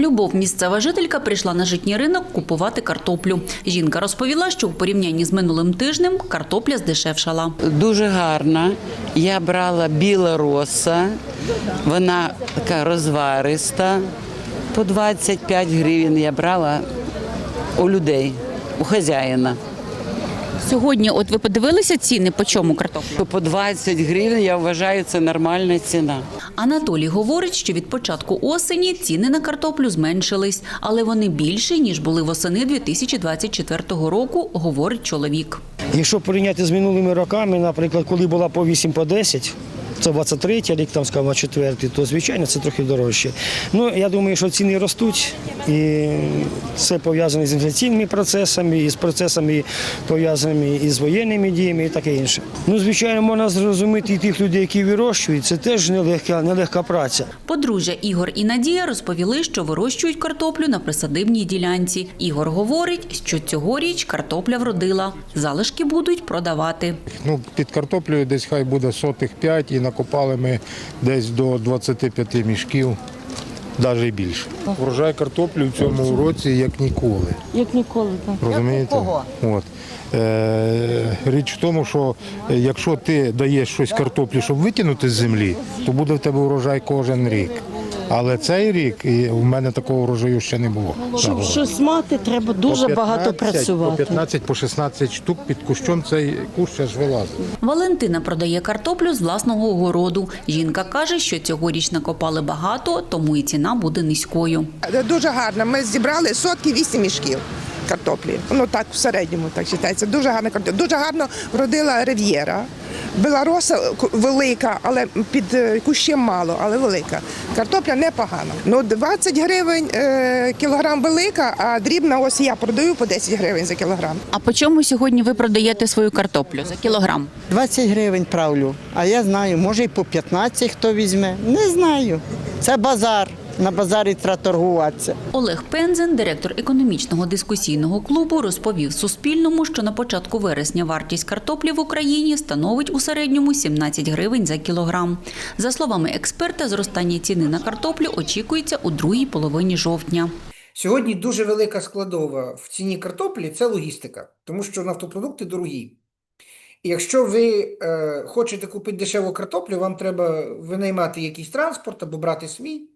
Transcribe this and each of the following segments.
Любов, місцева жителька, прийшла на житній ринок купувати картоплю. Жінка розповіла, що в порівнянні з минулим тижнем картопля здешевшала. Дуже гарна. Я брала біла роса, вона така розвариста. По 25 гривень я брала у людей, у хазяїна. Сьогодні, от ви подивилися ціни по чому картопля? По 20 гривень я вважаю, це нормальна ціна. Анатолій говорить, що від початку осені ціни на картоплю зменшились, але вони більші ніж були восени 2024 року, говорить чоловік. Якщо порівняти з минулими роками, наприклад, коли була по 8 по 10, це 23 рік, там скажімо, 4, то звичайно це трохи дорожче. Ну я думаю, що ціни ростуть, і це пов'язано з інфляційними процесами, і з процесами пов'язаними із воєнними діями і таке інше. Ну, звичайно, можна зрозуміти і тих людей, які вирощують. Це теж нелегка, нелегка праця. Подружжя Ігор і Надія розповіли, що вирощують картоплю на присадибній ділянці. Ігор говорить, що цьогоріч картопля вродила. Залишки будуть продавати. Ну, під картоплею десь хай буде сотих 5 і накопали ми десь до 25 мішків, навіть більше. Врожай картоплі в цьому році як ніколи. Як ніколи, так. Розумієте? От. Е, річ в тому, що якщо ти даєш щось картоплі, щоб витягнути з землі, то буде в тебе урожай кожен рік. Але цей рік і в мене такого урожаю ще не було. Щоб щось мати, треба дуже багато 15, По 15, по 16 штук під кущом цей кущ аж вилазить. Валентина продає картоплю з власного огороду. Жінка каже, що цьогоріч накопали багато, тому і ціна буде низькою. Дуже гарно. Ми зібрали сотки вісім мішків картоплі. Ну так в середньому так вважається. Дуже гарна картопля. Дуже гарно вродила рив'єра. Белароса ку- велика, але під е, кущем мало, але велика. Картопля непогана. Ну 20 гривень е, кілограм велика, а дрібна ось я продаю по 10 гривень за кілограм. А по чому сьогодні ви продаєте свою картоплю за кілограм? 20 гривень правлю, а я знаю, може і по 15 хто візьме. Не знаю. Це базар. На базарі треба торгуватися. Олег Пензен, директор економічного дискусійного клубу, розповів Суспільному, що на початку вересня вартість картоплі в Україні становить у середньому 17 гривень за кілограм. За словами експерта, зростання ціни на картоплю очікується у другій половині жовтня. Сьогодні дуже велика складова в ціні картоплі це логістика, тому що нафтопродукти дорогі. І якщо ви е, хочете купити дешеву картоплю, вам треба винаймати якийсь транспорт або брати свій,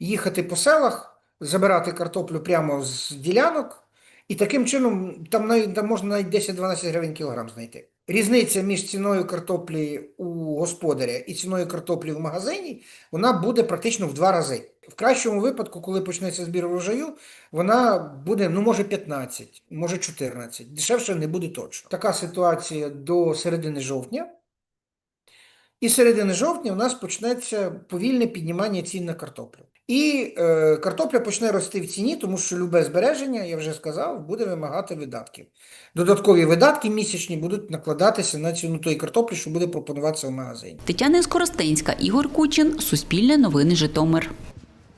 їхати по селах, забирати картоплю прямо з ділянок, і таким чином там, там можна навіть 10-12 гривень кілограм знайти. Різниця між ціною картоплі у господаря і ціною картоплі в магазині, вона буде практично в два рази. В кращому випадку, коли почнеться збір врожаю, вона буде, ну, може, 15, може 14. Дешевше не буде точно. Така ситуація до середини жовтня. І середини жовтня у нас почнеться повільне піднімання цін на картоплю. І е, картопля почне рости в ціні, тому що любе збереження, я вже сказав, буде вимагати видатків. Додаткові видатки місячні будуть накладатися на ціну тої картоплі, що буде пропонуватися в магазині. Тетяна Скоростенська, Ігор Кучин, Суспільне новини Житомир.